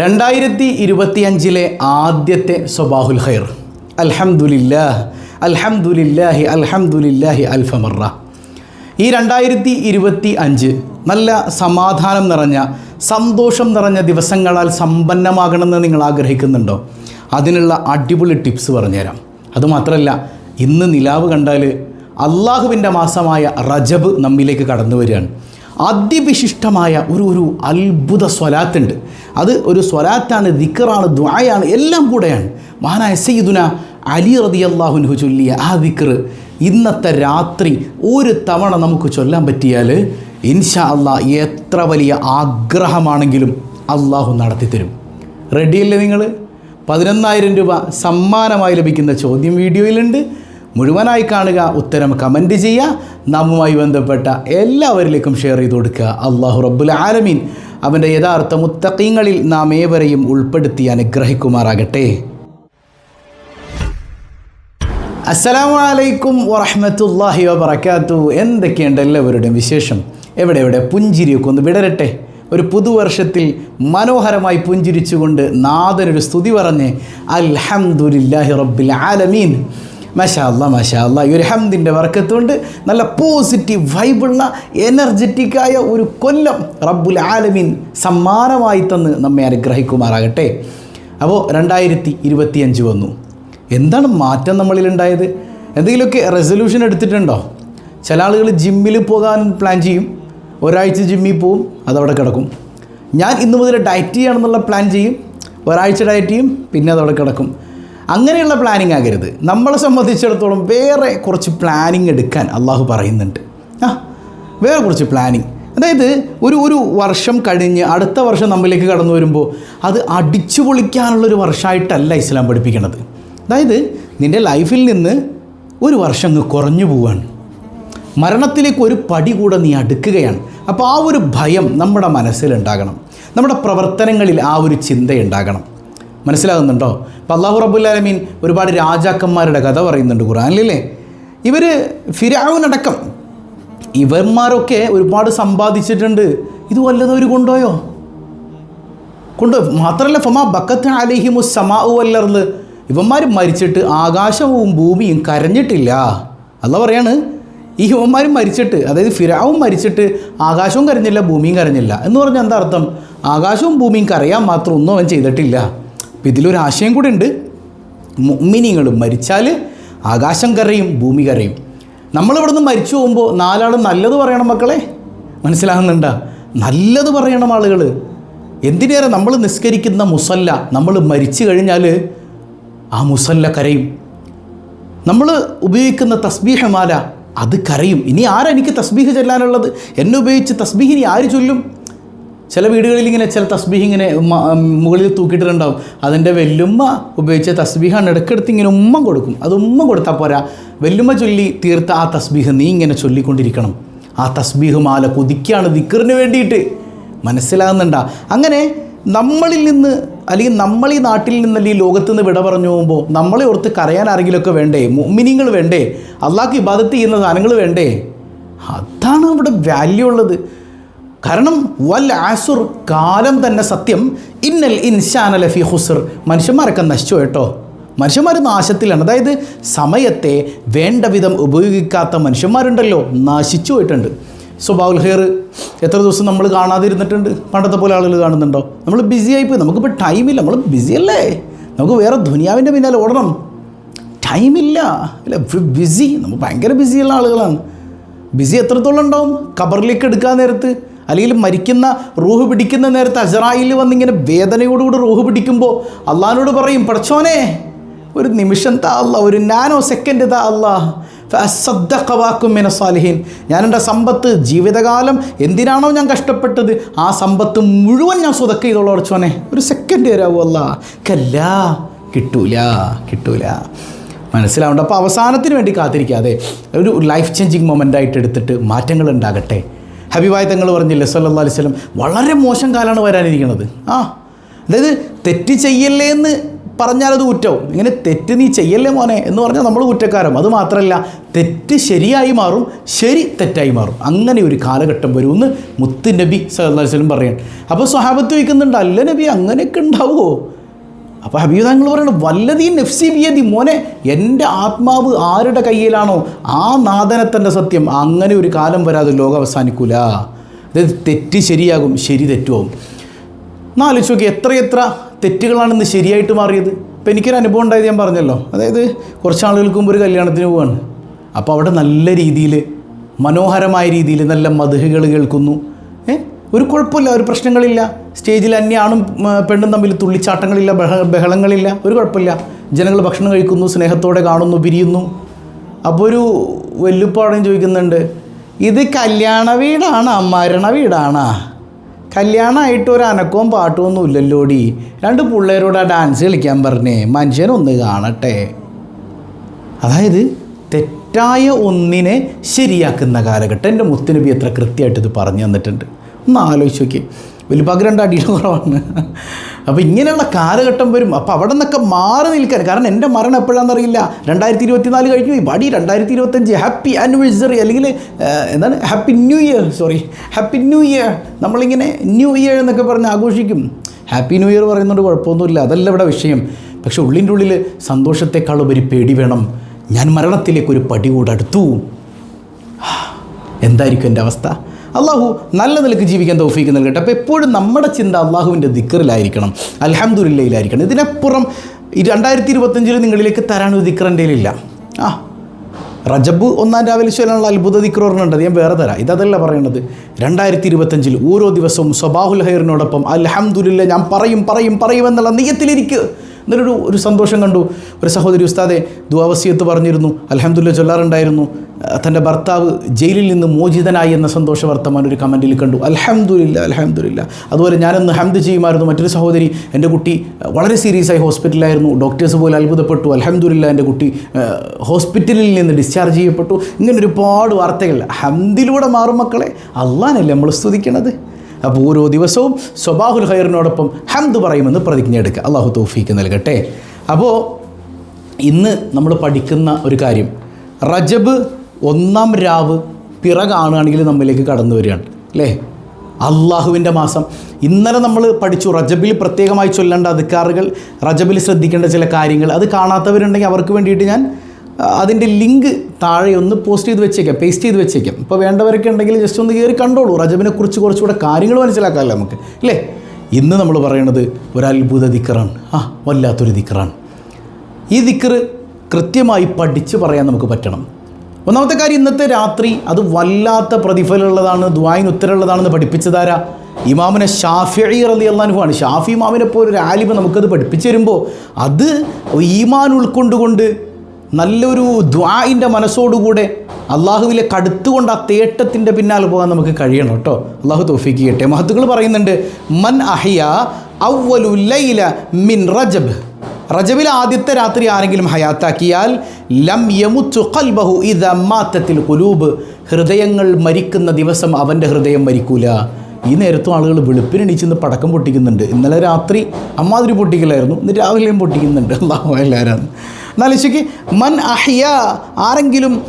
രണ്ടായിരത്തി ഇരുപത്തി അഞ്ചിലെ ആദ്യത്തെ സ്വബാഹുൽ ഖൈർ. അൽഹംദുലില്ലാഹ് അൽഹംദുലില്ലാഹി അൽഹംദുലില്ലാഹി അൽഫമറ ഈ രണ്ടായിരത്തി ഇരുപത്തി അഞ്ച് നല്ല സമാധാനം നിറഞ്ഞ സന്തോഷം നിറഞ്ഞ ദിവസങ്ങളാൽ സമ്പന്നമാകണമെന്ന് നിങ്ങൾ ആഗ്രഹിക്കുന്നുണ്ടോ? അതിനുള്ള അടിപൊളി ടിപ്സ് പറഞ്ഞുതരാം. അതുമാത്രമല്ല ഇന്ന് നിലാവ് കണ്ടാൽ അള്ളാഹുവിന്റെ മാസമായ റജബ് നമ്മിലേക്ക് കടന്നു വരികയാണ് അതിവിശിഷ്ടമായ ഒരു ഒരു അത്ഭുത സ്വലാത്തുണ്ട്. അത് ഒരു സ്വലാത്താണ് ദിക്കറാണ് ദ്വായാണ് എല്ലാം കൂടെയാണ്. മഹാനായ സയ്യിദുന അലി റതി അള്ളാഹുൻഹു ചൊല്ലിയ ആ ദിക്കർ ഇന്നത്തെ രാത്രി ഒരു തവണ നമുക്ക് ചൊല്ലാൻ പറ്റിയാൽ ഇൻഷാ അള്ളാഹ് എത്ര വലിയ ആഗ്രഹമാണെങ്കിലും അള്ളാഹു നടത്തിത്തരും. റെഡിയല്ലേ നിങ്ങൾ? പതിനൊന്നായിരം രൂപ സമ്മാനമായി ലഭിക്കുന്ന ചോദ്യം വീഡിയോയിലുണ്ട്. മുഴുവനായി കാണുക ഉത്തരം കമന്റ് ചെയ്യുക. നമ്മുമായി ബന്ധപ്പെട്ട എല്ലാവരിലേക്കും ഷെയർ ചെയ്ത് കൊടുക്കുക. അള്ളാഹു റബ്ബുൽ ആലമീൻ അവന്റെ യഥാർത്ഥ മുത്തക്കീങ്ങളിൽ നാം ഏവരെയും ഉൾപ്പെടുത്തി അനുഗ്രഹിക്കുമാറാകട്ടെ. അസ്സലാമു അലൈക്കും വറഹ്മത്തുള്ളാഹി വബറകാത്തു. എന്തൊക്കെയുണ്ട് എല്ലാവരുടെയും വിശേഷം? എവിടെ എവിടെ? പുഞ്ചിരിയൊക്കെ ഒന്ന് വിടരട്ടെ. ഒരു പുതുവർഷത്തിൽ മനോഹരമായി പുഞ്ചിരിച്ചുകൊണ്ട് നാഥനൊരു സ്തുതി പറഞ്ഞ് അൽഹംദുലില്ലാഹി റബ്ബിൽ ആലമീൻ. മഷാ മഷാല്ല മഷാ അല്ലാ ഈ ഒരു ഹംദിന്റെ വർക്കത്തുകൊണ്ട് നല്ല പോസിറ്റീവ് വൈബുള്ള എനർജറ്റിക്കായ ഒരു കൊല്ലം റബ്ബുൽ ആലമീൻ സമ്മാനമായി തന്ന് നമ്മെ അനുഗ്രഹിക്കുമാറാകട്ടെ. അപ്പോൾ രണ്ടായിരത്തി ഇരുപത്തിയഞ്ച് വന്നു. എന്താണ് മാറ്റം നമ്മളിലുണ്ടായത്? എന്തെങ്കിലുമൊക്കെ റെസൊല്യൂഷൻ എടുത്തിട്ടുണ്ടോ? ചില ആളുകൾ ജിമ്മിൽ പോകാൻ പ്ലാൻ ചെയ്യും. ഒരാഴ്ച ജിമ്മിൽ പോവും അതവിടെ കിടക്കും. ഞാൻ ഇന്നു മുതൽ ഡയറ്റ് ചെയ്യണമെന്നുള്ള പ്ലാൻ ചെയ്യും. ഒരാഴ്ച ഡയറ്റ് ചെയ്യും പിന്നെ അതവിടെ കിടക്കും. അങ്ങനെയുള്ള പ്ലാനിങ് ആകരുത്. നമ്മളെ സംബന്ധിച്ചിടത്തോളം വേറെ കുറച്ച് പ്ലാനിങ് എടുക്കാൻ അള്ളാഹു പറയുന്നുണ്ട്. ആ വേറെ കുറച്ച് പ്ലാനിങ് അതായത് ഒരു ഒരു വർഷം കഴിഞ്ഞ് അടുത്ത വർഷം നമ്മളിലേക്ക് കടന്നു വരുമ്പോൾ അത് അടിച്ചു പൊളിക്കാനുള്ളൊരു വർഷമായിട്ടല്ല ഇസ്ലാം പഠിപ്പിക്കുന്നത് അതായത് നിന്റെ ലൈഫിൽ നിന്ന് ഒരു വർഷം അങ്ങ് കുറഞ്ഞു പോവാണ്. മരണത്തിലേക്ക് ഒരു പടി കൂടെ നീ അടുക്കുകയാണ്. അപ്പോൾ ആ ഒരു ഭയം നമ്മുടെ മനസ്സിലുണ്ടാകണം. നമ്മുടെ പ്രവർത്തനങ്ങളിൽ ആ ഒരു ചിന്തയുണ്ടാകണം മനസ്സിലാകുന്നുണ്ടോ? അപ്പം അള്ളാഹു റബുല്ലാലമീൻ ഒരുപാട് രാജാക്കന്മാരുടെ കഥ പറയുന്നുണ്ട് ഖുറാനിലല്ലേ ഇവർ ഫിരാവുനടക്കം. ഇവന്മാരൊക്കെ ഒരുപാട് സമ്പാദിച്ചിട്ടുണ്ട്. ഇത് വല്ലതും അവർ കൊണ്ടുപോയോ? കൊണ്ട്? മാത്രമല്ല ഫമാ ബക്കത്ത് അലിഹിമു സമാഉ വല്ലർന്ന് ഇവന്മാർ മരിച്ചിട്ട് ആകാശവും ഭൂമിയും കരഞ്ഞിട്ടില്ല. അല്ല പറയാണ് ഈ ഇവന്മാർ മരിച്ചിട്ട് അതായത് ഫിരാവും മരിച്ചിട്ട് ആകാശവും കരഞ്ഞില്ല ഭൂമിയും കരഞ്ഞില്ല. എന്ന് പറഞ്ഞാൽ എന്താ അർത്ഥം? ആകാശവും ഭൂമിയും കരയാൻ മാത്രം ഒന്നും അവൻ ചെയ്തിട്ടില്ല. അപ്പം ഇതിലൊരു ആശയം കൂടെ ഉണ്ട്. മിനിങ്ങൾ മരിച്ചാൽ ആകാശം കരയും ഭൂമി കരയും. നമ്മളിവിടെ നിന്ന് മരിച്ചു പോകുമ്പോൾ നാലാൾ നല്ലത് പറയണം മക്കളെ. മനസ്സിലാകുന്നുണ്ടോ? നല്ലത് പറയണം ആളുകൾ എന്തിനേറെ നമ്മൾ നിസ്കരിക്കുന്ന മുസല്ല നമ്മൾ മരിച്ചു കഴിഞ്ഞാൽ ആ മുസല്ല കരയും. നമ്മൾ ഉപയോഗിക്കുന്ന തസ്ബീഹമാല അത് കരയും. ഇനി ആരെനിക്ക് തസ്ബീഹ് ചെല്ലാനുള്ളത്? എന്നെ ഉപയോഗിച്ച് തസ്ബീഹിനി ആര് ചൊല്ലും? ചില വീടുകളിൽ ഇങ്ങനെ ചില തസ്ബീഹ് ഇങ്ങനെ മുകളിൽ തൂക്കിയിട്ടുണ്ടാവും അതിന്റെ വെല്ലുമ്മ ഉപയോഗിച്ച തസ്ബീഹാണ്. ഇടയ്ക്കെടുത്ത് ഇങ്ങനെ ഉമ്മ കൊടുക്കും. അത് ഉമ്മ കൊടുത്താൽ പോരാ. വെല്ലുമ്മ ചൊല്ലി തീർത്ത ആ തസ്ബീഹ് നീ ഇങ്ങനെ ചൊല്ലിക്കൊണ്ടിരിക്കണം. ആ തസ്ബീഹ് മാല കൊതിക്കുകയാണ് ദിക്കറിന് വേണ്ടിയിട്ട്. മനസ്സിലാകുന്നുണ്ട? അങ്ങനെ നമ്മളിൽ നിന്ന് അല്ലെങ്കിൽ നമ്മൾ ഈ നാട്ടിൽ നിന്ന് അല്ലെങ്കിൽ ലോകത്ത് നിന്ന് വിട പറഞ്ഞു പോകുമ്പോൾ നമ്മളെ ഓർത്ത് കരയാൻ ആരെങ്കിലുമൊക്കെ വേണ്ടേ? മിനിങ്ങൾ വേണ്ടേ? അള്ളാഹ്ക്ക് ഇബാദത്ത് ചെയ്യുന്ന സാധനങ്ങൾ വേണ്ടേ? അതാണ് അവിടെ വാല്യൂ ഉള്ളത്. കാരണം വൽ ആസുർ കാലം തന്നെ സത്യം. ഇന്നൽ ഇൻഷാന ലഫി ഹുസർ മനുഷ്യന്മാരൊക്കെ നശിച്ചു കേട്ടോ. മനുഷ്യന്മാർ നാശത്തിലാണ്. അതായത് സമയത്തെ വേണ്ട വിധം ഉപയോഗിക്കാത്ത മനുഷ്യന്മാരുണ്ടല്ലോ. നശിച്ചു പോയിട്ടുണ്ട്. സ്വഭാവുൽ ഹെയർ എത്ര ദിവസം നമ്മൾ കാണാതിരുന്നിട്ടുണ്ട്? പണ്ടത്തെ പോലെ ആളുകൾ കാണുന്നുണ്ടോ? നമ്മൾ ബിസി ആയിപ്പോയി നമുക്കിപ്പോൾ ടൈമില്ല നമ്മൾ ബിസി അല്ലേ? നമുക്ക് വേറെ ദുനിയാവിന്റെ പിന്നാലെ ഓടണം. ടൈമില്ല അല്ല ബിസി നമ്മൾ ഭയങ്കര ബിസിയുള്ള ആളുകളാണ്. ബിസി എത്രത്തോളം ഉണ്ടാവും? കബറിലേക്ക് എടുക്കാൻ നേരത്ത് അല്ലെങ്കിൽ മരിക്കുന്ന റൂഹ് പിടിക്കുന്ന നേരത്തെ അസറായിൽ വന്നിങ്ങനെ വേദനയോടുകൂടി റൂഹ് പിടിക്കുമ്പോൾ അള്ളഹാനോട് പറയും പഠിച്ചോനെ ഒരു നിമിഷം താ അല്ല ഒരു നാനോ സെക്കൻഡ് താ അല്ല ഫഅസ്സദ്ദഖവാക്കും മിന സാലിഹീൻ. ഞാൻ എന്റെ സമ്പത്ത് ജീവിതകാലം എന്തിനാണോ ഞാൻ കഷ്ടപ്പെട്ടത്? ആ സമ്പത്ത് മുഴുവൻ ഞാൻ സ്വതക്ക ചെയ്തോളൂ അടച്ചോനെ ഒരു സെക്കൻഡ് തരാവൂ അല്ല കല്ല കിട്ടൂല കിട്ടൂല. മനസ്സിലാവേണ്ട. അപ്പോൾ അവസാനത്തിന് വേണ്ടി കാത്തിരിക്കാതെ ഒരു ലൈഫ് ചേഞ്ചിങ് മൊമെന്റ് ആയിട്ട് എടുത്തിട്ട് മാറ്റങ്ങൾ ഉണ്ടാകട്ടെ. ഹബീബായ തങ്ങൾ പറഞ്ഞില്ലേ സല്ലല്ലാഹു അലൈഹി വസല്ലം വളരെ മോശം കാലമാണ് വരാനിരിക്കുന്നത് ആ അതായത് തെറ്റ് ചെയ്യല്ലേ എന്ന് പറഞ്ഞാലത് കുറ്റവും. ഇങ്ങനെ തെറ്റ് നീ ചെയ്യല്ലേ മോനെ എന്ന് പറഞ്ഞാൽ നമ്മൾ കുറ്റക്കാരും അത് മാത്രമല്ല തെറ്റ് ശരിയായി മാറും ശരി തെറ്റായി മാറും. അങ്ങനെ ഒരു കാലഘട്ടം വരുമെന്ന് മുത്ത് നബി അലൈഹി വസല്ലം പറയാണ്. അപ്പോൾ സ്വഹാബത്ത് വയ്ക്കുന്നുണ്ട് അല്ല നബി അങ്ങനെയൊക്കെ ഉണ്ടാവുമോ? അപ്പോൾ ഹബീബ് തങ്ങൾ പറയുന്നത് വല്ലതീ നെഫ്സി ബിയതി മോനെ എന്റെ ആത്മാവ് ആരുടെ കയ്യിലാണോ? ആ തന്നെ സത്യം. അങ്ങനെ ഒരു കാലം വരാതെ ലോകം അവസാനിക്കൂല. അതായത് തെറ്റ് ശരിയാകും ശരി തെറ്റുമാകും എന്നാലോചിച്ച് നോക്കി എത്രയെത്ര തെറ്റുകളാണ് ഇന്ന് ശരിയായിട്ട് മാറിയത്. ഇപ്പം എനിക്കൊരു അനുഭവം ഉണ്ടായത് ഞാൻ പറഞ്ഞല്ലോ. അതായത് കുറച്ച് ആളുകൾക്ക് മുമ്പ് ഒരു കല്യാണത്തിന് പോവാണ്. അപ്പോൾ അവിടെ നല്ല രീതിയിൽ മനോഹരമായ രീതിയിൽ നല്ല മധുഹകൾ കേൾക്കുന്നു. ഒരു കുഴപ്പമില്ല ഒരു പ്രശ്നങ്ങളില്ല. സ്റ്റേജിൽ അന്യാണും പെണ്ണും തമ്മിൽ തുള്ളിച്ചാട്ടങ്ങളില്ല ബഹ ബഹളങ്ങളില്ല ഒരു കുഴപ്പമില്ല. ജനങ്ങൾ ഭക്ഷണം കഴിക്കുന്നു സ്നേഹത്തോടെ കാണുന്നു പിരിയുന്നു അപ്പോൾ ഒരു വെല്ലുപ്പാടം ചോദിക്കുന്നുണ്ട് ഇത് കല്യാണ വീടാണോ മരണ വീടാണോ? കല്യാണമായിട്ട് ഒരു അനക്കവും പാട്ടും ഒന്നും ഇല്ലല്ലോടി. രണ്ട് പിള്ളേരോട് ആ ഡാൻസ് കളിക്കാൻ പറഞ്ഞേ മനുഷ്യനൊന്ന് കാണട്ടെ. അതായത് തെറ്റായ ഒന്നിനെ ശരിയാക്കുന്ന കാലഘട്ടം എന്റെ മുത്തുനബി എത്ര കൃത്യമായിട്ട് ഇത് പറഞ്ഞു തന്നിട്ടുണ്ട്. ഒന്ന് ആലോചിച്ച് നോക്കി വലിയപ്പാക്ക് രണ്ട് അടിയുടെ കുറവാണ്. അപ്പോൾ ഇങ്ങനെയുള്ള കാലഘട്ടം വരും. അപ്പോൾ അവിടെ നിന്നൊക്കെ മാറി നിൽക്കാൻ. കാരണം എന്റെ മരണം എപ്പോഴാണെന്നറിയില്ല രണ്ടായിരത്തി ഇരുപത്തിനാല് കഴിഞ്ഞു. ഈ ബടി രണ്ടായിരത്തി ഇരുപത്തഞ്ച് ഹാപ്പി ആനിവേഴ്സറി അല്ലെങ്കിൽ എന്താണ്? Happy new year sorry happy new year നമ്മളിങ്ങനെ ന്യൂ ഇയർ എന്നൊക്കെ പറഞ്ഞ് ആഘോഷിക്കും. ഹാപ്പി ന്യൂ ഇയർ പറയുന്നതുകൊണ്ട് കുഴപ്പമൊന്നുമില്ല. അതല്ല ഇവിടെ വിഷയം. പക്ഷെ ഉള്ളിന്റെ ഉള്ളിൽ സന്തോഷത്തെക്കാൾ ഒരു പേടി വേണം. ഞാൻ മരണത്തിലേക്ക് ഒരു പടി കൂടെ അടുത്തു. എന്തായിരിക്കും എന്റെ അവസ്ഥ? അള്ളാഹു നല്ല നിലയ്ക്ക് ജീവിക്കാൻ തൗഫീക്ക് നൽകട്ടെ. അപ്പോൾ എപ്പോഴും നമ്മുടെ ചിന്ത അള്ളാഹുവിന്റെ ദിക്കറിലായിരിക്കണം. അലഹമുല്ലയിലായിരിക്കണം ഇതിനപ്പുറം രണ്ടായിരത്തി ഇരുപത്തഞ്ചിൽ നിങ്ങളിലേക്ക് ദിക്കർ എന്റെ ആ റജബ് ഒന്നാം രാവിലെ ചൊല്ലാനുള്ള അത്ഭുത പറഞ്ഞിട്ടുണ്ട് ഞാൻ വേറെ തരാം. ഇതല്ല പറയേണ്ടത് രണ്ടായിരത്തി ഇരുപത്തഞ്ചിൽ ഓരോ ദിവസവും സ്വബാഹുൽ ഹൈറിനോടൊപ്പം അൽഹംദുലില്ല ഞാൻ പറയും പറയും പറയും എന്നുള്ള നീയത്തിലിരിക്കുക എന്നിട്ടൊരു ഒരു സന്തോഷം കണ്ടു. ഒരു സഹോദരി ഉസ്താദെ ദുവാവസിയത്ത് പറഞ്ഞിരുന്നു അലഹമുല്ല ചൊല്ലാറുണ്ടായിരുന്നു. തന്റെ ഭർത്താവ് ജയിലിൽ നിന്ന് മോചിതനായി എന്ന സന്തോഷ വർത്തമാനം ഒരു കമന്റിൽ കണ്ടു. അലഹമുല്ല അലഹമുല്ല അതുപോലെ ഞാനൊന്ന് ഹംദ് ചെയ്യുമായിരുന്നു. മറ്റൊരു സഹോദരി എന്റെ കുട്ടി വളരെ സീരിയസ് ആയി ഹോസ്പിറ്റലിലായിരുന്നു. ഡോക്ടേഴ്സ് പോലും അത്ഭുതപ്പെട്ടു. അലഹമുല്ല എന്റെ കുട്ടി ഹോസ്പിറ്റലിൽ നിന്ന് ഡിസ്ചാർജ് ചെയ്യപ്പെട്ടു. ഇങ്ങനെ ഒരുപാട് വാർത്തകൾ. ഹംദിലൂടെ മാറും മക്കളെ. അള്ളാനല്ലേ നമ്മൾ സ്തുതിക്കണത്? അപ്പോൾ ഓരോ ദിവസവും സ്വബാഹുൽ ഖൈറിനോടൊപ്പം ഹംദ് പറയുമെന്ന് പ്രതിജ്ഞ എടുക്കുക. അള്ളാഹു തൗഫീക്ക് നൽകട്ടെ. അപ്പോൾ ഇന്ന് നമ്മൾ പഠിക്കുന്ന ഒരു കാര്യം റജബ് ഒന്നാം രാവ് പിറ കാണുകയാണെങ്കിൽ നമ്മിലേക്ക് കടന്നു വരികയാണ് അല്ലേ? അള്ളാഹുവിന്റെ മാസം. ഇന്നലെ നമ്മൾ പഠിച്ചു റജബിൽ പ്രത്യേകമായി ചൊല്ലേണ്ട അധികാറുകൾ റജബിൽ ശ്രദ്ധിക്കേണ്ട ചില കാര്യങ്ങൾ അത് കാണാത്തവരുണ്ടെങ്കിൽ അവർക്ക് വേണ്ടിയിട്ട് ഞാൻ അതിന്റെ ലിങ്ക് താഴെ ഒന്ന് പോസ്റ്റ് ചെയ്ത് വെച്ചേക്കാം പേസ്റ്റ് ചെയ്ത് വെച്ചേക്കാം. ഇപ്പോൾ വേണ്ടവരൊക്കെ ഉണ്ടെങ്കിൽ ജസ്റ്റ് ഒന്ന് കയറി കണ്ടോളൂ. റജബിനെ കുറിച്ച് കുറച്ചുകൂടെ കാര്യങ്ങൾ മനസ്സിലാക്കാമല്ലോ നമുക്ക് അല്ലേ? ഇന്ന് നമ്മൾ പറയണത് ഒരത്ഭുത ദിക്കറാണ്. ആ വല്ലാത്തൊരു ദിക്കറാണ്. ഈ ദിക്കറ് കൃത്യമായി പഠിച്ച് പറയാൻ നമുക്ക് പറ്റണം. ഒന്നാമത്തെ കാര്യം ഇന്നത്തെ രാത്രി അത് വല്ലാത്ത പ്രതിഫലമുള്ളതാണ് ദ്വായിന് ഉത്തരമുള്ളതാണെന്ന് പഠിപ്പിച്ചതാരാ? ഇമാമിനെ ഷാഫി റലി അള്ളാനുഭവമാണ് ഷാഫി ഇമാമിനെ പോലെ ഒരു ആലിമ നമുക്കത് പഠിപ്പിച്ചു തരുമ്പോൾ അത് ഈമാൻ ഉൾക്കൊണ്ടുകൊണ്ട് നല്ലൊരു ദ്വായിന്റെ മനസ്സോടുകൂടെ അള്ളാഹുവിലെ കടുത്തുകൊണ്ട് ആ തേട്ടത്തിന്റെ പിന്നാലെ പോകാൻ നമുക്ക് കഴിയണം കേട്ടോ. അള്ളാഹു തോഫിക്ക് ചെയ്യട്ടെ മഹത്തുക്കൾ പറയുന്നുണ്ട് മൻ അഹിയ അവലു ലൈല മിൻ റജബ്. റജബിലെ ആദ്യത്തെ രാത്രി ആരെങ്കിലും ഹയാത്താക്കിയാൽ ലം യമുത്തു ഖൽബഹു ഇത് അമ്മാത്തത്തിൽ കുലൂബ് ഹൃദയങ്ങൾ മരിക്കുന്ന ദിവസം അവന്റെ ഹൃദയം മരിക്കൂല. ഈ നേരത്തും ആളുകൾ വെളുപ്പിനെണീച്ചെന്ന് പടക്കം പൊട്ടിക്കുന്നുണ്ട്. ഇന്നലെ രാത്രി അമ്മാതിരി പൊട്ടിക്കലായിരുന്നു. ഇന്ന് രാവിലെയും പൊട്ടിക്കുന്നുണ്ട്. അള്ളാഹു എല്ലാവരും എന്നാലോചിക്ക് മൻ അഹിയ ആരെങ്കിലും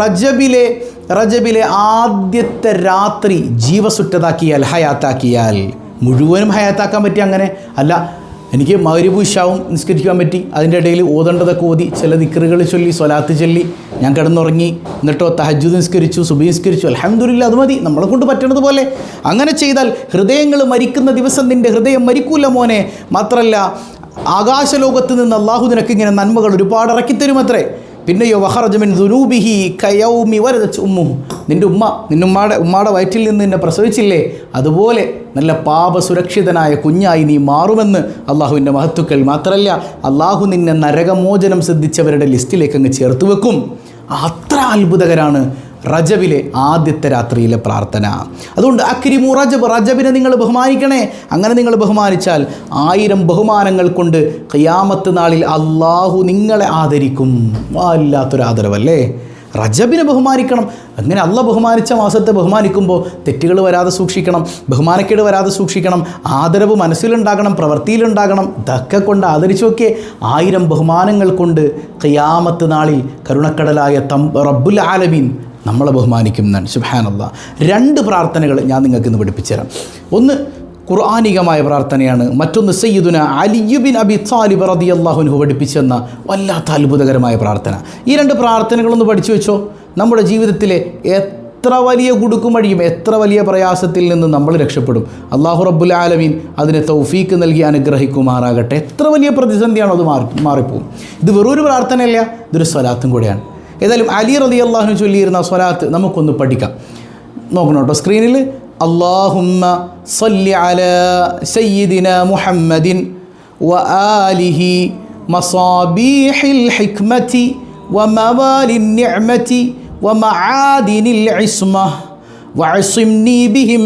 റജബിലെ റജബിലെ ആദ്യത്തെ രാത്രി ജീവസുറ്റതാക്കിയാൽ ഹയാത്താക്കിയാൽ മുഴുവനും ഹയാത്താക്കാൻ പറ്റി അങ്ങനെ? അല്ല എനിക്ക് മൗരിബു ഇഷാവും നിസ്കരിക്കാൻ പറ്റി. അതിന്റെ ഇടയിൽ ഓതേണ്ടതൊക്കെ ഓതി ചില ദിക്കറുകൾ ചൊല്ലി സ്വലാത്ത് ചൊല്ലി. ഞാൻ കിടന്നുറങ്ങി. എന്നിട്ടോ തഹജുദ് നിസ്കരിച്ചു സുബി നിസ്കരിച്ചു. അലഹമുല്ല അത് മതി. നമ്മളെ കൊണ്ട് പറ്റണത് പോലെ. അങ്ങനെ ചെയ്താൽ ഹൃദയങ്ങൾ മരിക്കുന്ന ദിവസം നിന്റെ ഹൃദയം മരിക്കൂല മോനെ. മാത്രമല്ല ആകാശലോകത്ത് നിന്ന് അള്ളാഹു നിനക്ക് ഇങ്ങനെ നന്മകൾ ഒരുപാട് ഇറക്കിത്തരുമത്രേ പിന്നെയോ വഹറജമിൻ ദുനൂബിഹി കയൗമി വരച്ച് ഉമ്മു നിന്റെ ഉമ്മ നിന്റെ ഉമ്മയുടെ ഉമ്മയുടെ വയറ്റിൽ നിന്ന് നിന്നെ പ്രസവിച്ചില്ലേ? അതുപോലെ നല്ല പാപസുരക്ഷിതനായ കുഞ്ഞായി നീ മാറുമെന്ന് അള്ളാഹുവിന്റെ മഹത്തുക്കൾ മാത്രമല്ല അള്ളാഹു നിന്നെ നരകമോചനം സിദ്ധിച്ചവരുടെ ലിസ്റ്റിലേക്ക് അങ്ങ് ചേർത്ത് വെക്കും. അത്ര അത്ഭുതകരാണ് റജബിലെ ആദ്യത്തെ രാത്രിയിലെ പ്രാർത്ഥന. അതുകൊണ്ട് അക്രിമു റജബ് റജബിനെ നിങ്ങൾ ബഹുമാനിക്കണേ. അങ്ങനെ നിങ്ങൾ ബഹുമാനിച്ചാൽ ആയിരം ബഹുമാനങ്ങൾ കൊണ്ട് കയ്യാമത്ത് നാളിൽ അള്ളാഹു നിങ്ങളെ ആദരിക്കും. വല്ലാത്തൊരു ആദരവല്ലേ? റജബിനെ ബഹുമാനിക്കണം. അങ്ങനെ അല്ല ബഹുമാനിച്ച മാസത്തെ ബഹുമാനിക്കുമ്പോൾ തെറ്റുകൾ വരാതെ സൂക്ഷിക്കണം ബഹുമാനക്കേട് വരാതെ സൂക്ഷിക്കണം ആദരവ് മനസ്സിലുണ്ടാകണം പ്രവൃത്തിയിലുണ്ടാകണം ഇതൊക്കെ കൊണ്ട് ആദരിച്ചു നോക്കിയേ. ആയിരം ബഹുമാനങ്ങൾ കൊണ്ട് കയ്യാമത്ത് നാളിൽ കരുണക്കടലായ തം റബ്ബുൽ ആലമീൻ നമ്മളെ ബഹുമാനിക്കുന്നതാണ് സുബാനല്ല രണ്ട് പ്രാർത്ഥനകൾ ഞാൻ നിങ്ങൾക്ക് ഇന്ന് പഠിപ്പിച്ചുതരാം. ഒന്ന് ഖുർആാനികമായ പ്രാർത്ഥനയാണ്. മറ്റൊന്ന് സയ്യിദുന അലിയുബിൻ അബി താലിബ് റതി അള്ളാഹുനു പഠിപ്പിച്ചെന്ന വല്ലാത്ത അത്ഭുതകരമായ പ്രാർത്ഥന. ഈ രണ്ട് പ്രാർത്ഥനകളൊന്ന് പഠിച്ചു വെച്ചോ? നമ്മുടെ ജീവിതത്തിലെ എത്ര വലിയ കുടുക്കുമഴിയും എത്ര വലിയ പ്രയാസത്തിൽ നിന്ന് നമ്മൾ രക്ഷപ്പെടും. അള്ളാഹു റബ്ബുൽ ആലമീൻ അതിനെ തൗഫീക്ക് നൽകി അനുഗ്രഹിക്കുമാറാകട്ടെ. എത്ര വലിയ പ്രതിസന്ധിയാണോ അത് മാറി മാറിപ്പോവും. ഇത് വെറൊരു പ്രാർത്ഥനയല്ല ഇതൊരു സ്വലാത്തും കൂടെയാണ്. ഏതായാലും അലി റതി അള്ളാഹുനു ചൊല്ലിയിരുന്ന സ്വലാത്ത് നമുക്കൊന്ന് പഠിക്കാം നോക്കണം കേട്ടോ സ്ക്രീനിൽ اللهم صل على سيدنا محمد وآله مصابيح الحكمة وموالي النعمة ومعادن العصمة وعصمني بهم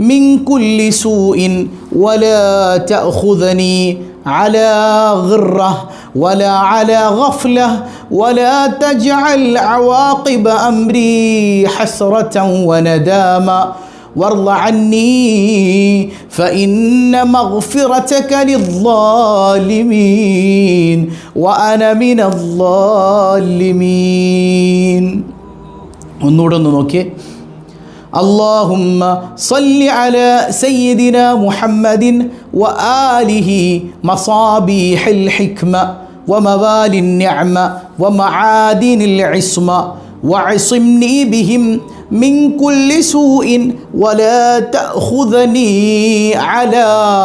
من كل سوء ولا تأخذني على غرة ولا على غفلة ولا تجعل عواقب أمري حسرة وندامة وارض عني فإن مغفرتك للظالمين وأنا من الظالمين ഒന്നുകൂടെ ഒന്ന് നോക്കിയേ اللهم صل على سيدنا محمد وآله مصابيح الحكمة وموالي النعمة ومعادن العصمة وعصمني بهم من كل سوء ولا تأخذني على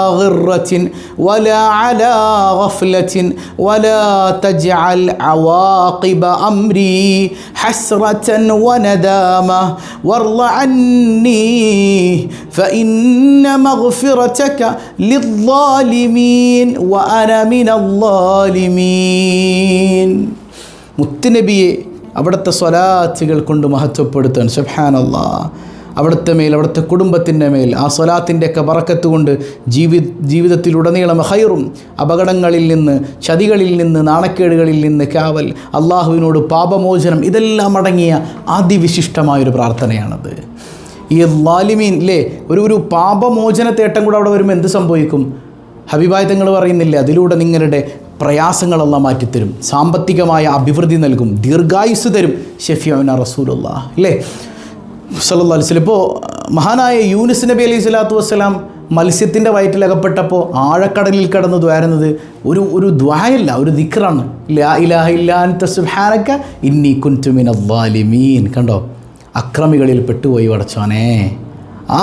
غرة ولا على غفلة ولا تجعل عواقب أمري حسرة وندامة وارض عني فإن مغفرتك للظالمين وأنا من الظالمين മുത്തുനബിയെ അവിടുത്തെ സ്വലാത്തുകൾ കൊണ്ട് മഹത്വപ്പെടുത്താൻ സുബ്ഹാനല്ലാ. അവിടുത്തെ മേൽ അവിടുത്തെ കുടുംബത്തിന്റെ മേൽ ആ സ്വലാത്തിന്റെയൊക്കെ പറക്കത്ത് കൊണ്ട് ജീവി ജീവിതത്തിലുടനീളം ഹൈറും അപകടങ്ങളിൽ നിന്ന് ചതികളിൽ നിന്ന് നാണക്കേടുകളിൽ നിന്ന് കാവൽ അള്ളാഹുവിനോട് പാപമോചനം ഇതെല്ലാം അടങ്ങിയ അതിവിശിഷ്ടമായൊരു പ്രാർത്ഥനയാണത്. ഈ ലാലിമീൻ അല്ലേ ഒരു ഒരു പാപമോചന തേട്ടം കൂടെ അവിടെ വരുമ്പോൾ എന്ത് സംഭവിക്കും? ഹബീബായ തങ്ങൾ പറയുന്നില്ല അതിലൂടെ നിങ്ങളുടെ പ്രയാസങ്ങളെല്ലാം മാറ്റിത്തരും സാമ്പത്തികമായ അഭിവൃദ്ധി നൽകും ദീർഘായുസ് തരും ഷെഫിയോന റസൂലുള്ള അല്ലേ? സല്ലാ അലിസ്ലം ഇപ്പോൾ മഹാനായ യൂനിസ് നബി അലൈഹി സ്വലാത്തു വസ്സലാം മത്സ്യത്തിന്റെ വയറ്റിലകപ്പെട്ടപ്പോൾ ആഴക്കടലിൽ കിടന്ന് ദ്വാരുന്നത് ഒരു ഒരു ദ്വായല്ല ഒരു ദിക്റാണ്. ലാ ഇലാഹ ഇന്നി കുന്റുമിൻ അള്ളാലിമീൻ കണ്ടോ? അക്രമികളിൽ പെട്ടുപോയി വടച്ചോനെ ആ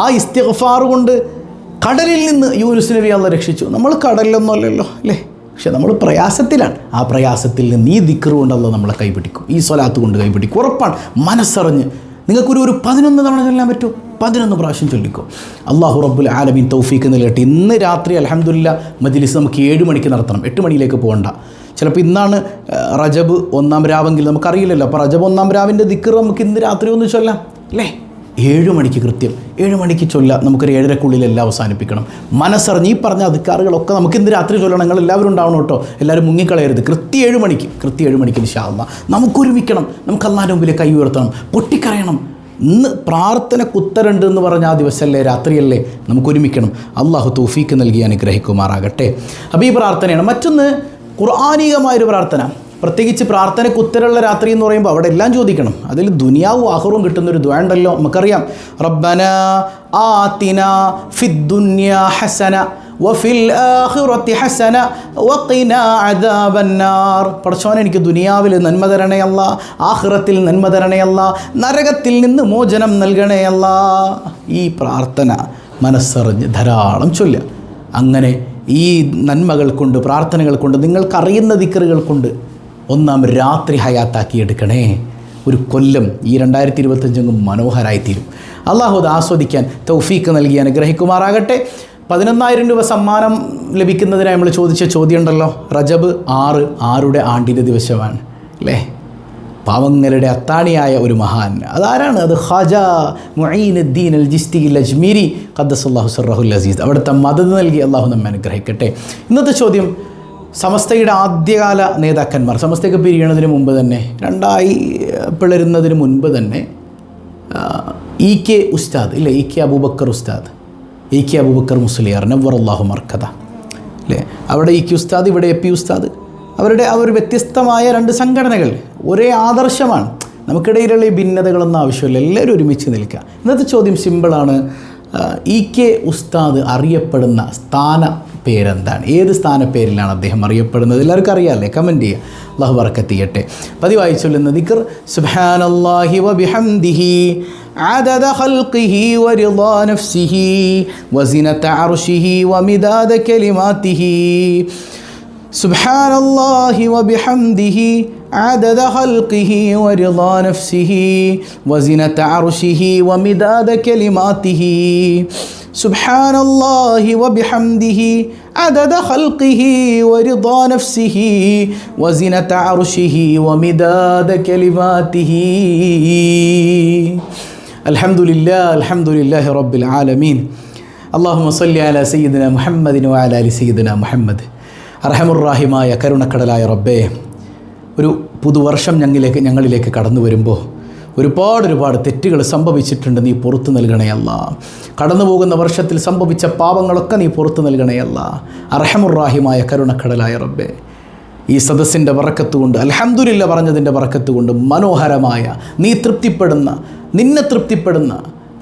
ആ ഇസ്തിഗ്ഫാർ കൊണ്ട് കടലിൽ നിന്ന് യൂനുസ് നബി അള്ള രക്ഷിച്ചു. നമ്മൾ കടലിലൊന്നും അല്ലല്ലോ അല്ലേ? പക്ഷെ നമ്മൾ പ്രയാസത്തിലാണ്. ആ പ്രയാസത്തിൽ നിന്ന് ഈ ദിക്കറ് കൊണ്ടല്ല നമ്മളെ കൈപിടിക്കും. ഈ സ്വലാത്ത് കൊണ്ട് കൈപിടിക്കും. ഉറപ്പാണ്. മനസ്സറിഞ്ഞ്. നിങ്ങൾക്കൊരു ഒരു പതിനൊന്ന് തവണ ചൊല്ലാൻ പറ്റുമോ? പതിനൊന്ന് പ്രാവശ്യം ചൊല്ലിക്കോ. അള്ളാഹു റബ്ബുൽ ആലമീൻ തൗഫീക്ക് നിലയിട്ട് ഇന്ന് രാത്രി അലഹമുല്ല മജ്ലിസ് നമുക്ക് ഏഴ് മണിക്ക് നടത്തണം. എട്ട് മണിയിലേക്ക് പോകണ്ട. ചിലപ്പോൾ ഇന്നാണ് റജബ് ഒന്നാം രാവെങ്കിൽ നമുക്കറിയില്ലല്ലോ. അപ്പോൾ റജബ് ഒന്നാം രാവിന്റെ ദിക്കറ് നമുക്ക് ഇന്ന് രാത്രി ഒന്ന് ചൊല്ലാം. അല്ലേ? ഏഴ് മണിക്ക് കൃത്യം ഏഴ് മണിക്ക് ചൊല്ല നമുക്കൊരു ഏഴരക്കുള്ളിൽ എല്ലാം അവസാനിപ്പിക്കണം. മനസ്സറിഞ്ഞ് ഈ പറഞ്ഞ അധികാറുകളൊക്കെ നമുക്ക് ഇന്ന് രാത്രി ചൊല്ലണം. നിങ്ങൾ എല്ലാവരും ഉണ്ടാവണം കേട്ടോ. എല്ലാവരും മുങ്ങിക്കളയരുത്. കൃത്യം ഏഴ് മണിക്ക് കൃത്യം ഏഴ് മണിക്ക് നിശാവുന്ന നമുക്കൊരുമിക്കണം. നമുക്ക് അള്ളാന്റെ മുമ്പിൽ കൈ ഉയർത്തണം. പൊട്ടിക്കറിയണം ഇന്ന് പ്രാർത്ഥന കുത്തരണ്ട് എന്ന് പറഞ്ഞ ആ ദിവസമല്ലേ രാത്രിയല്ലേ? നമുക്കൊരുമിക്കണം. അള്ളാഹു തൗഫീക്ക് നൽകി അനുഗ്രഹിക്കുമാറാകട്ടെ. അപ്പോൾ ഈ പ്രാർത്ഥനയാണ്. മറ്റൊന്ന് ഖുർആാനികമായൊരു പ്രാർത്ഥന. പ്രത്യേകിച്ച് പ്രാർത്ഥനയ്ക്ക് ഉത്തരമുള്ള രാത്രി എന്ന് പറയുമ്പോൾ അവിടെ എല്ലാം ചോദിക്കണം. അതിൽ ദുനിയാവും കിട്ടുന്ന ഒരു ദ്വയുണ്ടല്ലോ നമുക്കറിയാം. റബ്ബന ആത്തിന ഫിദ്ദുന്യ ഹസന വഫിൽ ആഖിറത്തി ഹസന വഖിന അദാബന്നാർ. പടച്ചോനെ എനിക്ക് ദുനിയാവിൽ നന്മ തരണയല്ല ആഖിറത്തിൽ നന്മ തരണയല്ല നരകത്തിൽ നിന്ന് മോചനം നൽകണയല്ല ഈ പ്രാർത്ഥന മനസ്സറിഞ്ഞ് ധാരാളം ചൊല്ല അങ്ങനെ ഈ നന്മകൾ കൊണ്ട് പ്രാർത്ഥനകൾ കൊണ്ട് നിങ്ങൾക്കറിയുന്ന ദിക്കറുകൾ കൊണ്ട് ഒന്നാം രാത്രി ഹയാത്താക്കി എടുക്കണേ. ഒരു കൊല്ലം ഈ രണ്ടായിരത്തി ഇരുപത്തഞ്ചെങ്കും മനോഹരായിത്തീരും. അള്ളാഹു അത് ആസ്വദിക്കാൻ തൗഫീക്ക് നൽകി അനുഗ്രഹിക്കുമാറാകട്ടെ. പതിനൊന്നായിരം രൂപ സമ്മാനം ലഭിക്കുന്നതിനായി നമ്മൾ ചോദിച്ച ചോദ്യം ഉണ്ടല്ലോ റജബ് ആറ് ആരുടെ ആണ്ടിന്റെ ദിവസമാണ്. അല്ലേ? പാവങ്ങളുടെ അത്താണിയായ ഒരു മഹാൻ. അതാരാണ്? അത് ഖാജ മൊയ്നുദ്ദീൻ അൽ ജിസ്തി അൽ ഖദ്ദസ് അള്ളാഹു സർറഹുൽ അസീസ്. അവിടുത്തെ മദത് നൽകി അള്ളാഹു നമ്മെ അനുഗ്രഹിക്കട്ടെ. ഇന്നത്തെ ചോദ്യം സമസ്തയുടെ ആദ്യകാല നേതാക്കന്മാർ സമസ്തയൊക്കെ പിരിയണതിന് മുമ്പ് തന്നെ രണ്ടായി പിളരുന്നതിന് മുൻപ് തന്നെ ഇ കെ ഉസ്താദ് ഇല്ലേ E K Abubakar Ustad E K Abubakar Musliyar അള്ളാഹു മർക്കഥ അല്ലേ അവിടെ ഇ കെ ഉസ്താദ് ഇവിടെ എ പി ഉസ്താദ് അവരുടെ അവർ വ്യത്യസ്തമായ രണ്ട് സംഘടനകൾ ഒരേ ആദർശമാണ്. നമുക്കിടയിലുള്ള ഈ ഭിന്നതകളൊന്നും ആവശ്യമില്ല എല്ലാവരും ഒരുമിച്ച് നിൽക്കുക. ഇന്നത്തെ ചോദ്യം സിമ്പിളാണ് ഇ കെ ഉസ്താദ് അറിയപ്പെടുന്ന സ്ഥാന പേരെന്താണ് ഏത് സ്ഥാനപ്പേരിലാണ് അദ്ദേഹം അറിയപ്പെടുന്നത് എല്ലാവർക്കും അറിയാമല്ലേ കമൻറ്റ് ചെയ്യുക അള്ളാഹു ബർക്കത്ത് ചെയ്യട്ടെ പതിവായി ചൊല്ലുന്ന ദിക്കർ സുബ്ഹാനല്ലാഹി വബിഹംദിഹി عدد خلقه ورضا نفسه وزنة عرشه ومداد كلماته سبحان الله وبحمده عدد خلقه ورضا نفسه وزنة عرشه ومداد كلماته سبحان الله وبحمده عدد خلقه ورضا نفسه وزنة عرشه ومداد كلماته الحمد لله الحمد لله رب العالمين اللهم صل على سيدنا محمد وعلى ال سيدنا محمد അർഹമുറാഹിമായ കരുണക്കടലായ റബ്ബേ ഒരു പുതുവർഷം ഞങ്ങളിലേക്ക് ഞങ്ങളിലേക്ക് കടന്നു വരുമ്പോൾ ഒരുപാട് ഒരുപാട് തെറ്റുകൾ സംഭവിച്ചിട്ടുണ്ട് നീ പുറത്തു നൽകണയല്ല കടന്നു പോകുന്ന വർഷത്തിൽ സംഭവിച്ച പാപങ്ങളൊക്കെ നീ പുറത്തു നൽകണയല്ല അർഹമുറാഹിമായ കരുണക്കടലായ റബ്ബെ. ഈ സദസ്സിന്റെ വറക്കത്ത് കൊണ്ട് അലഹമുല്ല പറഞ്ഞതിന്റെ വറക്കത്ത് കൊണ്ട് മനോഹരമായ നീ തൃപ്തിപ്പെടുന്ന നിന്നെ തൃപ്തിപ്പെടുന്ന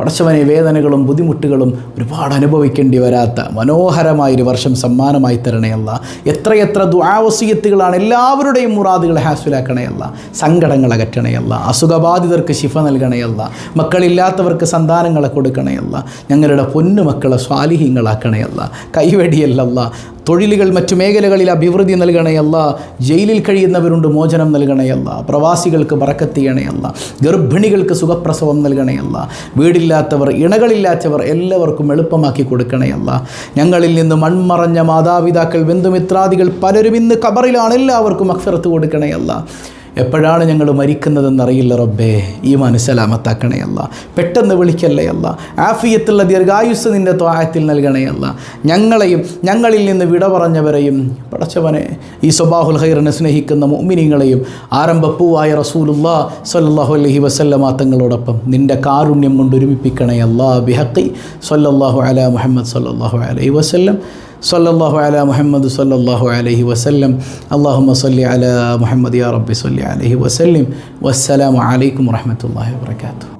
പടച്ചവനെ വേദനകളും ബുദ്ധിമുട്ടുകളും ഒരുപാട് അനുഭവിക്കേണ്ടി വരാത്ത മനോഹരമായൊരു വർഷം സമ്മാനമായി തരണയല്ല എത്രയെത്ര ദുആവസീയത്തുകളാണ് എല്ലാവരുടെയും മുറാദുകളെ ഹാസ്വലാക്കണയല്ല സങ്കടങ്ങൾ അകറ്റണയല്ല അസുഖബാധിതർക്ക് ശിഫ നൽകണയല്ല മക്കളില്ലാത്തവർക്ക് സന്താനങ്ങളെ കൊടുക്കണയല്ല ഞങ്ങളുടെ പൊന്നു മക്കളെ സ്വാലിഹ്യങ്ങളാക്കണയല്ല കൈവെടിയല്ലല്ല. തൊഴിലുകൾ മറ്റു മേഖലകളിൽ അഭിവൃദ്ധി നൽകണയല്ല ജയിലിൽ കഴിയുന്നവരുണ്ട് മോചനം നൽകണയല്ല പ്രവാസികൾക്ക് ബറക്കത്തിയണയല്ല ഗർഭിണികൾക്ക് സുഖപ്രസവം നൽകണയല്ല വീടില്ലാത്തവർ ഇണകളില്ലാത്തവർ എല്ലാവർക്കും എളുപ്പമാക്കി കൊടുക്കണയല്ല ഞങ്ങളിൽ നിന്ന് മൺമറഞ്ഞ മാതാപിതാക്കൾ ബന്ധുമിത്രാദികൾ പലരും ഇന്ന് കബറിലാണ് എല്ലാവർക്കും അക്ഷരത്ത് കൊടുക്കണയല്ല എപ്പോഴാണ് ഞങ്ങൾ മരിക്കുന്നതെന്നറിയില്ല റബ്ബേ. ഈ മനസ്സലാമത്താക്കണയല്ല പെട്ടെന്ന് വിളിക്കല്ലേയല്ല ആഫിയത്തുള്ള ദീർഘായുസ് നിന്റെ ത്വാഹത്തിൽ നൽകണയല്ല ഞങ്ങളെയും ഞങ്ങളിൽ നിന്ന് വിട പറഞ്ഞവരെയും പടച്ചവനെ ഈ സ്വബാഹുൽ ഹൈറിനെ സ്നേഹിക്കുന്ന മോമിനിങ്ങളെയും ആരംഭപ്പൂവായ റസൂലുല്ലാ സല്ലാഹു അലൈഹി വസല്ലമ തങ്ങളോടൊപ്പം നിന്റെ കാരുണ്യം കൊണ്ട് ഒരുമിപ്പിക്കണയല്ല ബിഹക്കി സല്ലാഹു അല മുഹമ്മദ് സല്ലാഹു അലൈഹി വസല്ലം. സല്ലല്ലാഹു അല മുഹമ്മദ് സല്ലല്ലാഹു അലൈഹി വസല്ലം. അള്ളാഹുമ്മ സല്ലി അല മുഹമ്മദ് യാ റബ്ബി സല്ലി അലൈഹി വസല്ലിം. വസ്സലാമു അലൈക്കും വറഹമത്തല്ലാഹി വാത്തു